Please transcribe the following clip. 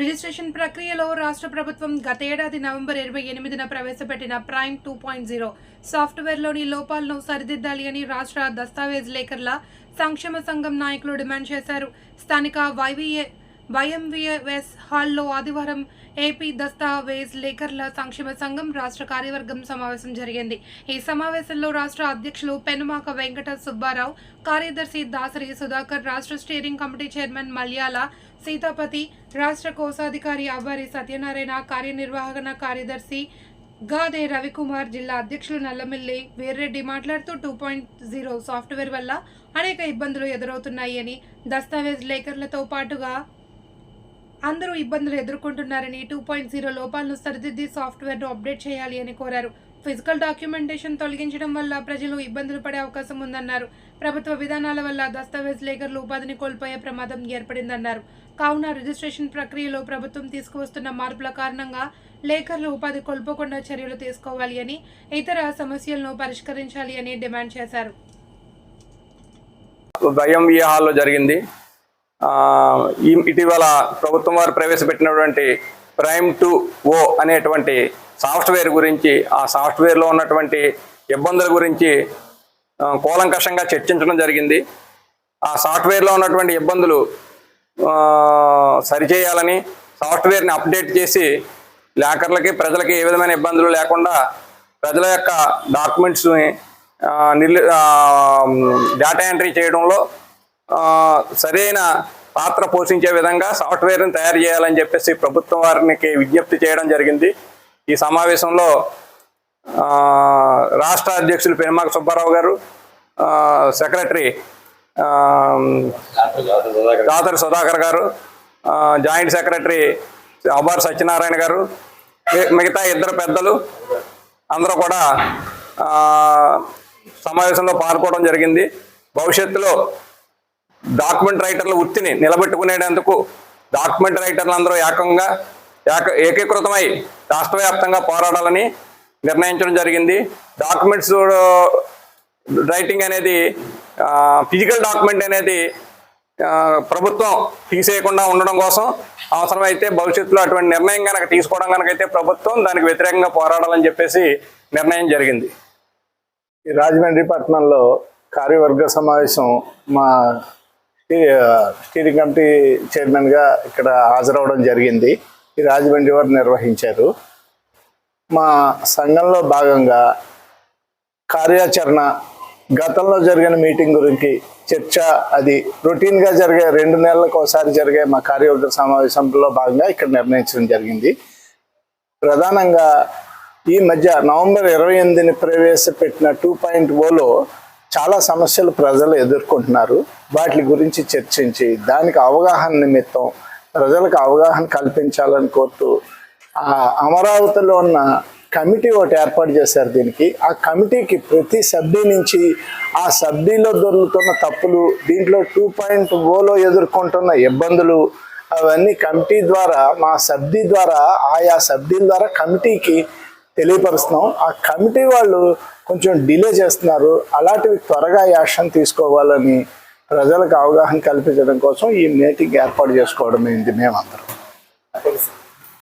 Registration ప్రక్రియలో రాష్ట్ర ప్రభుత్వం గతేడాది నవంబర్ ఇరవై ఎనిమిదిన ప్రవేశపెట్టిన ప్రైమ్ టూ పాయింట్ జీరో సాఫ్ట్వేర్లోని లోపాలను సరిదిద్దాలి అని రాష్ట్ర దస్తావేజ్ లేఖర్ల సంక్షేమ సంఘం నాయకులు డిమాండ్ చేశారు. స్థానిక వైవీఏ వైఎంవిఎస్ హాల్లో ఆదివారం ఏపీ దస్తావేజ్ లేఖర్ల సంక్షేమ సంఘం రాష్ట్ర కార్యవర్గం సమావేశం జరిగింది. ఈ సమావేశంలో రాష్ట్ర అధ్యక్షులు పెనుమాక వెంకట సుబ్బారావు కార్యదర్శి దాసరి సుధాకర్ రాష్ట్ర steering committee chairman Malyala Seethapathi రాష్ట్ర కోశాధికారి అవ్వారి సత్యనారాయణ కార్యనిర్వాహణ కార్యదర్శి గాదే రవికుమార్ జిల్లా అధ్యక్షులు నల్లమిల్లి వీర్రెడ్డి మాట్లాడుతూ టూ పాయింట్ జీరో సాఫ్ట్వేర్ వల్ల అనేక ఇబ్బందులు ఎదురవుతున్నాయి అని దస్తావేజ్ లేఖర్లతో పాటుగా అందరూ ఇబ్బందులు ఎదుర్కొంటున్నారని టూ పాయింట్ జీరో లోపాలను సరిదిద్ది సాఫ్ట్వేర్ను అప్డేట్ చేయాలి అని కోరారు. ఫిజికల్ డాక్యుమెంటేషన్ తొలగించడం వల్ల ప్రజలు ఇబ్బందులు పడే అవకాశం ఉందన్నారు. ప్రభుత్వ విధానాల వల్ల దస్తావేజ్ లేఖర్లు ఉపాధిని కోల్పోయే ప్రమాదం ఏర్పడిందన్నారు. కావున రిజిస్ట్రేషన్ ప్రక్రియలో ప్రభుత్వం తీసుకువస్తున్న మార్పుల కారణంగా లేఖర్లు ఉపాధి కోల్పోకుండా చర్యలు తీసుకోవాలి అని ఇతర సమస్యలను పరిష్కరించాలి అని డిమాండ్ చేశారు. వైఎంవిఏ హాల్లో జరిగింది. ఆ, ఇటీవల ప్రభుత్వం వారు ప్రవేశపెట్టినటువంటి ప్రైమ్ టు ఓ అనేటువంటి సాఫ్ట్వేర్ గురించి ఆ సాఫ్ట్వేర్లో ఉన్నటువంటి ఇబ్బందుల గురించి కూలంకషంగా చర్చించడం జరిగింది. ఆ సాఫ్ట్వేర్లో ఉన్నటువంటి ఇబ్బందులు సరిచేయాలని సాఫ్ట్వేర్ని అప్డేట్ చేసి లేకర్లకి ప్రజలకి ఏ విధమైన ఇబ్బందులు లేకుండా ప్రజల యొక్క డాక్యుమెంట్స్ని నిర్లి డేటా ఎంట్రీ చేయడంలో సరైన పాత్ర పోషించే విధంగా సాఫ్ట్వేర్ని తయారు చేయాలని చెప్పేసి ప్రభుత్వం వారికి విజ్ఞప్తి చేయడం జరిగింది. ఈ సమావేశంలో రాష్ట్ర అధ్యక్షులు పెనుమాక సుబ్బారావు గారు సెక్రటరీ దాతరి సుధాకర్ గారు జాయింట్ సెక్రటరీ అబార్ సత్యనారాయణ గారు మిగతా ఇద్దరు పెద్దలు అందరూ కూడా సమావేశంలో పాల్గొనడం జరిగింది. భవిష్యత్తులో డాక్యుమెంట్ రైటర్ల వృత్తిని నిలబెట్టుకునేందుకు డాక్యుమెంట్ రైటర్లు అందరూ ఏకంగా ఏక ఏకీకృతమై రాష్ట్ర వ్యాప్తంగా పోరాడాలని నిర్ణయించడం జరిగింది. డాక్యుమెంట్స్ రైటింగ్ అనేది ఫిజికల్ డాక్యుమెంట్ అనేది ప్రభుత్వం తీసేయకుండా ఉండడం కోసం అవసరమైతే భవిష్యత్తులో అటువంటి నిర్ణయం కనుక తీసుకోవడం కనుకైతే ప్రభుత్వం దానికి వ్యతిరేకంగా పోరాడాలని చెప్పేసి నిర్ణయం జరిగింది. ఈ రాజమండ్రి పట్టణంలో కార్యవర్గ సమావేశం మా స్టీరింగ్ కమిటీ చైర్మన్గా ఇక్కడ హాజరవడం జరిగింది. ఈ రాజమండ్రి వారు నిర్వహించారు. మా సంఘంలో భాగంగా కార్యాచరణ గతంలో జరిగిన మీటింగ్ గురించి చర్చ అది రొటీన్గా జరిగే రెండు నెలలకు ఒకసారి జరిగే మా కార్యవర్గ సమావేశంలో భాగంగా ఇక్కడ నిర్ణయించడం జరిగింది. ప్రధానంగా ఈ మధ్య నవంబర్ ఇరవై ఎనిమిదిని ప్రవేశపెట్టిన టూ పాయింట్ ఓలో చాలా సమస్యలు ప్రజలు ఎదుర్కొంటున్నారు. వాటి గురించి చర్చించి దానికి అవగాహన నిమిత్తం ప్రజలకు అవగాహన కల్పించాలని కోరుతూ ఆ అమరావతిలో ఉన్న కమిటీ ఒకటి ఏర్పాటు చేశారు దీనికి. ఆ కమిటీకి ప్రతి సభ్యు నుంచి ఆ సభ్యులో దొరుకుతున్న తప్పులు దీంట్లో టూ పాయింట్ ఓలో ఎదుర్కొంటున్న ఇబ్బందులు అవన్నీ కమిటీ ద్వారా మా సభ్యు ద్వారా ఆయా సభ్యుల ద్వారా కమిటీకి తెలియపరుస్తున్నాం. ఆ కమిటీ వాళ్ళు కొంచెం డిలే చేస్తున్నారు. అలాంటివి త్వరగా యాక్షన్ తీసుకోవాలని ప్రజలకు అవగాహన కల్పించడం కోసం ఈ మీటింగ్ ఏర్పాటు చేసుకోవడం అయింది మేమందరం.